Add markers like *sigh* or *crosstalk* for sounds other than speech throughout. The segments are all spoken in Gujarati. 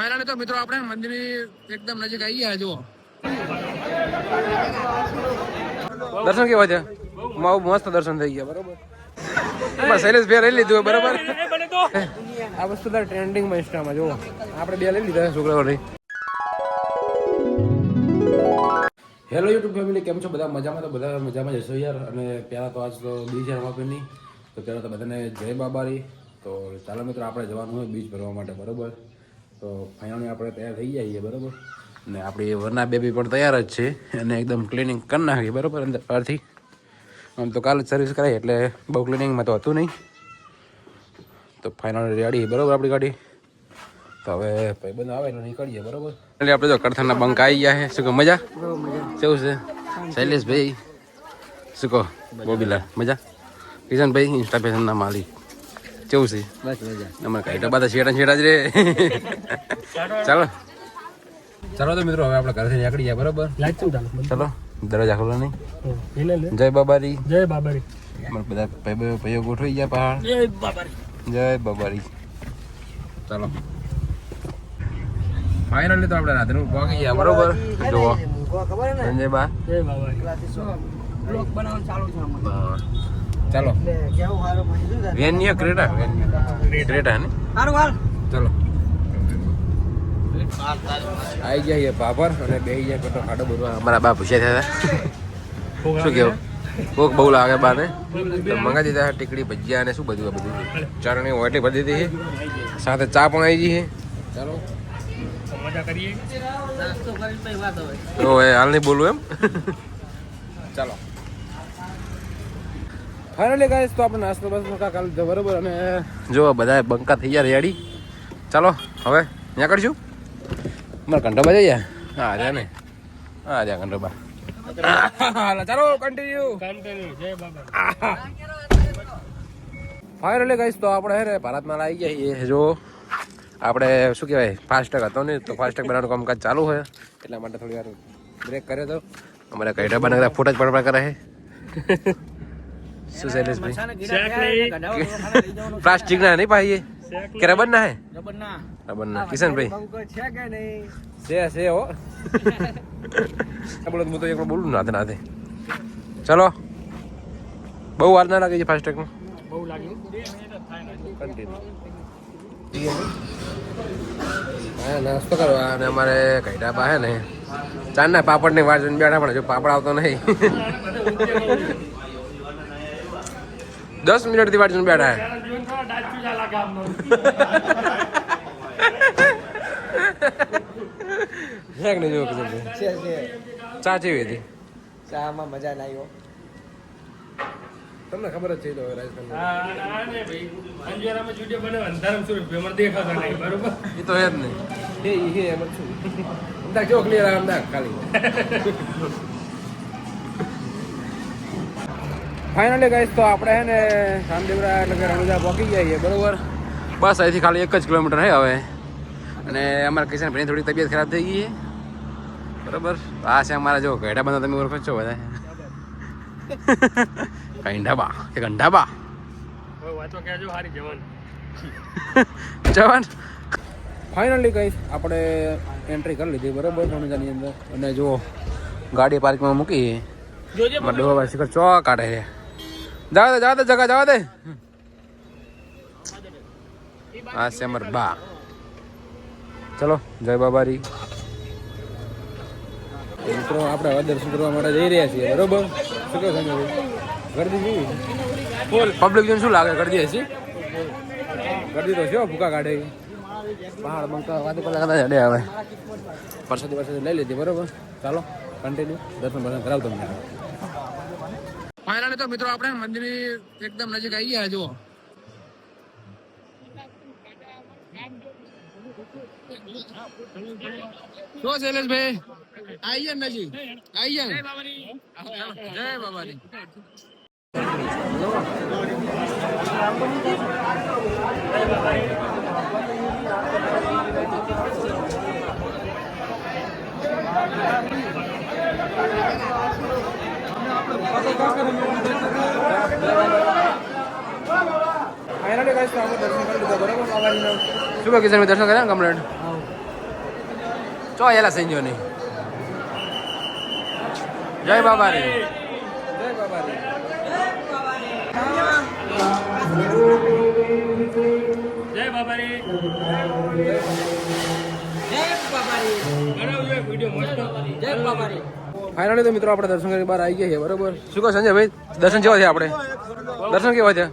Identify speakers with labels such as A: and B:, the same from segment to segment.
A: ફાઇનલી તો મિત્રો આપણે મંદિરની એકદમ નજીક આવી ગયા, જુઓ. દર્શન કેવા છે બહુ મસ્ત દર્શન થઈ ગયા, બરોબર. શૈલેષ લઈ લીધું બરોબર? આ વસ્તુ તાર ટ્રેન્ડિંગમાં ઇન્સ્ટામાં જુઓ. આપણે બે લઈ લીધા છોકરાઓની હેલો યુટ્યુબ ફેમિલી કેમ છો? બધા મજામાં? તો બધા મજામાં જશો યાર. અને પહેલાં તો આજ તો બીચ રમાપીની તો પહેલાં તો બધાને જય બાબારી. તો ચાલો મિત્રો, આપણે જવાનું હોય બીચ ભરવા માટે, બરોબર? તો ફાઇનલી આપણે તૈયાર થઈ ગયા છીએ, બરોબર? ને આપણી વરના બેબી પણ તૈયાર જ છે અને એકદમ ક્લિનિંગ કરી નાખી, બરાબર, અંદર બહારથી. આમ તો કાલે જ સર્વિસ કરાવી એટલે બહુ ક્લિનિંગમાં તો હતું નહીં. તો ફાઇનલ રેડી બરાબર આપણી ગાડી? તો હવે ભાઈ ભાઈબંધ આવે એટલે નીકળીએ, બરાબર? એટલે આપણે તો કડથાના બંક આવી ગયા છે. શું કહો, મજા? કેવું છે? શૈલેષભાઈ, શું કહો, બોબીલા, મજા? કિશનભાઈ ઇન્સ્ટા ફેશનના માલિક. કેવું છે?
B: બસ મજા.
A: અમારે કઈ ડબ્બા તો છેડા છેડા જ રે. ચાલો. ચાલો તો મિત્રો હવે આપણે ઘરેથી નીકળી જાય બરોબર?
B: ચાલે
A: ચાલો દરવાજા ખોલો નહીં. જય બાબારી.
B: જય બાબારી.
A: અમારે બધા ભાઈ ભાઈઓ ગોઠવાઈ ગયા પહાડ.
B: જય બાબારી.
A: જય બાબારી. ચાલો. ફાઇનલી તો આપણે રાત્રે પહોંચી ગયા બરોબર? જુઓ. સંજય બા
B: જય બાબારી.
A: હા. ચાલો વેન્યુ ક્રેટા? Venue Creta. ને?
B: સારું હાલ.
A: ચાલો. આવી ગયા એ પાપર અને બે ગયા પેટો ખાડો બધું. અમારા બા પૂછ્યા થયા શું કેવું? કોક બહુ લાગે બાને. તો મંગાવી દીધા છે ટીકડી ભજીયા અને શું બધું આ બધું. ચરણી વાટલી ભરી દીધી છે. સાથે ચા પણ આવી ગઈ છે. ચાલો.
B: મજા કરીએ.
A: તો હાલ નહીં બોલું એમ. ચાલો. ફાઇનલી ગાઈસ તો આપણે નાસ્તો બસ કાલ બરોબર? અને જો બધા બંકા થઈ ગયા રેડી ચાલો હવે ત્યાં કરશું? મારે કંઠોબા જઈએ? હા જા ને. હા જા કંઠોબા ચાલો કન્ટિન્યુ
B: કન્ટિન્યુ જય બાબા.
A: ફાઇનલી ગાઈસ તો આપણે હે ને ભારતમાં આવી ગયા છીએ. જો આપણે શું કહેવાય ફાસ્ટેગ હતો ને તો ફાસ્ટેગ બનાવવાનું કામકાજ ચાલુ હોય એટલા માટે થોડી વાર બ્રેક કર્યો તો. અમારે કઈ ડબ્બા ફોટા જ પડવા કરે છે. શું શૈલેષભાઈ પ્લાસ્ટિક ના નહીં પાઈએ? કે રબર ના હે રબર ના કિશનભાઈ? છે છે હો. બોલો હું તો એકલો બોલું નાથે નાથે ચલો. બહુ વાર ના લાગે છે ફાસ્ટેગમાં
B: બહુ લાગ્યું.
A: હા નાસ્તો કરવા અને અમારે કઈડા પા હે ને. ચાંદના પાપડની વાર જોઈને બેઠા પણ હજુ પાપડ આવતો નહીં. દસ મિનિટથી થી જોઈને બેઠા હે. ચા જેવી હતી?
B: ચામાં મજા ના આવ્યો
A: તમને ખબર જ છે તો રાજસ્થાન
B: અંજારામાં વીડિયો બનાવે અંધારામાં શું રૂપિયા દેખાતા નહીં બરોબર?
A: એ તો એ જ નહીં. હે એમ જ છું. અમદાવાદ કેવો ક્લિયર આવે અમદાવાદ ખાલી. ફાઇનલી ગાઈસ તો આપણે હે ને રામદેવરા એટલે કે રણુજા પહોંચી ગયા છીએ બરોબર? બસ અહીંથી ખાલી એક જ કિલોમીટર હે હવે. અને અમારા કિશન ભાઈની થોડી તબિયત ખરાબ થઈ ગઈ છે. બરાબર? આ છે અમારા જો ઘેડા બંધા તમે ઓળખો છો બધા. કંઢાબા કે
B: ગંઢાબા જવાન. *laughs*
A: જવાન? ફાઇનલી ગઈ આપણે એન્ટ્રી કરી લીધી બરાબર રણુજાની અંદર. અને જો ગાડી પાર્કમાં મૂકી. ડોબા શિખર ચો કાઢે છે. જવા દે જવા દે જગા જવા દે. આ છે અમર બા. ચલો જય બાબારી. મિત્રો આપણે હવે દર્શન કરવા માટે જઈ રહ્યા છીએ બરોબર? શું કહો તમે? ગરદી જેવી બોલ પબ્લિક જોઈને શું લાગે ગરદી હશે? ગરદી તો છે ભૂકા કાઢે. પહાડ બંકા વાતો કલાક કદાચ અડે આવે પરસાદી પરસાદી લઈ લીધી બરોબર? ચાલો કન્ટિન્યુ દર્શન દર્શન કરાવ તમને. ફાઇનલી તો મિત્રો આપણે મંદિરની એકદમ નજીક આવી ગયા જુઓ. શું શૈલેષભાઈ? આવી ગયા નજીક? આવી ગયા જય બાબાની. Thank ગાઈસ તો આપણે દર્શન કરી લીધા બરાબર બાબાજીના શું કહો કિશન દર્શન કર્યા કમ્પ્લેટ ચો એલા સંજો નહીં જય બાબા રે જય બાબા રે
B: જય બાબારી બનાવજો જય બાબા મસ્ત.
A: ફાઇનલી તો મિત્રો આપણે દર્શન કરી બહાર આવી ગયા છે બરોબર? શું કહો સંજય ભાઈ? દર્શન કેવા છે આપણે? દર્શન કેવા છે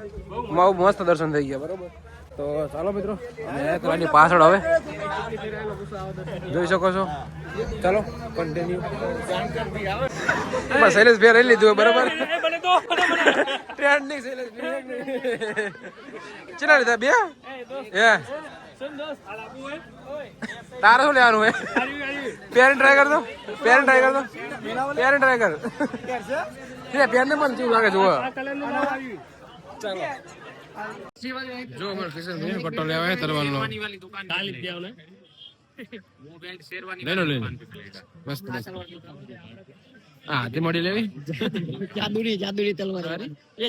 A: બહુ મસ્ત દર્શન થઈ ગયા બરોબર? તો ચાલો મિત્રો અને પાછળ હવે. જોઈ શકો છો. ચાલો કન્ટિન્યુ બસ શૈલેષ ભાઈ રહી લીધું હોય, બરોબર? શૈલેષ ચેના લીધા બે? હે તારે શું લેવાનું હોય? પેરેન્ટ ટ્રાય કર દો. પેરેન્ટ ટ્રાય કર દો. પેરેન્ટ ટ્રાય કર. એટલે પેરને પણ કેવું લાગે જુઓ. ચાલો. જો અમારે કિશન ભાઈ પટ્ટો લેવા હે તરવાનો લઈ લો લઈ લો. મસ્ત મસ્ત. હા હાથી મોડી લેવી?
C: જાદુની જાદુની તલવાર. એ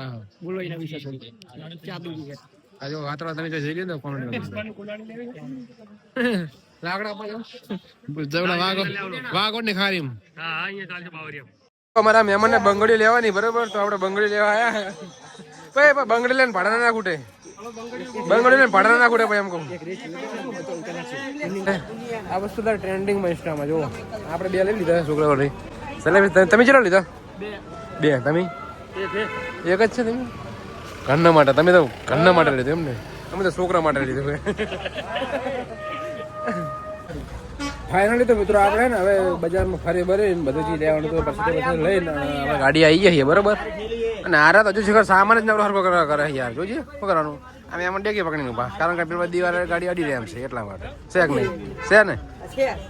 A: હા.
C: બોલો એના વિશે થોડી છે
A: આ જો વાતરા તમે જો લ્યો ને કોણ લાકડા પર જવડા વાગો વાગો ને ખારીમ.
B: હા અહીંયા ચાલશે બાવરિયા.
A: અમારા મહેમાનને બંગડી લેવાની બરોબર? તો આપણે બંગડી લેવા આયા. ભાઈ બંગડી લઈને ભાડા ના ખૂટે. બંગડી લઈને ભાડા ના ખૂટે ભાઈ એમ કહું. આ વસ્તુ તાર ટ્રેન્ડિંગમાં ઇન્સ્ટામાં જો આપણે બે લઈ લીધા છોકરાઓ લઈ. સલાહ તમે કેટલા લીધા? બે. તમે? એક જ છે તમે? ઘરના માટે તમે તો ઘરના માટે લીધું એમ ને અમે તો છોકરા માટે લીધું. ફાઇનલી તો મિત્રો આપણે ને હવે બજારમાં ફરી ભરીને બધું ચીજ લેવાનું તો પછી બધું લઈને હવે ગાડી આવી જઈએ છે બરોબર? અને આરા તો હજુ શિખર સામાન જ નવરો હરકો કરે યાર જોજે પકડવાનું આમ અમે એમાં ડેકી પકડીને ઊભા કારણ કે પેલા દિવાળે ગાડી અડી રહ્યા છે એટલા માટે. છે કે નહીં? છે ને?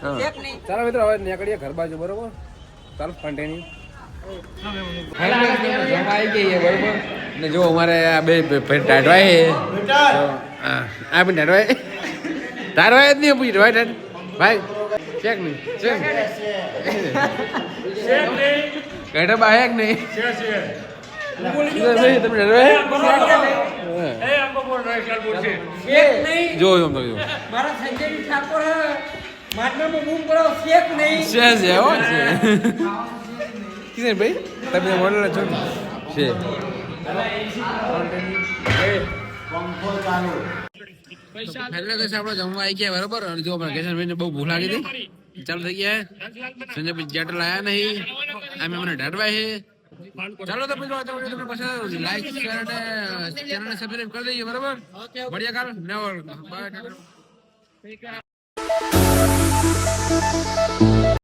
A: હા. ચાલો મિત્રો હવે નીકળીએ ઘર બાજુ બરોબર? ચાલો કન્ટિન્યુ આવી ગઈ બરોબર? ને જો અમારે આ બે ટાઢવાય આ બી ટાઢવાય. ટાઢવાય જ નહીં પૂછી ભાઈ ટાઢ ભાઈ ચેક નહીં ચેક કઈટા બા કે નહીં? જો જો
C: મારા સંજયજી ઠાકોર માટલામાં બૂમ કરો શેક નહીં.
A: છે છે હો છે. કિશન ભાઈ તમે મોડલ છો છે. આપણે જમવા આવી ગયા, બરોબર? અને જો અમારા કિશનભાઈને બહુ ભૂખ લાગી હતી. ચાલો થઈ ગયા. સંજયભાઈ જેટલ આયા નહીં. અમે મને ઢાઢવા છે. ચાલો તો મિત્રો તમને પસંદ લાઈક શેર અને સબસ્ક્રાઇબ કરી દઈએ બરોબર? બઢિયા કાલ નવો બાય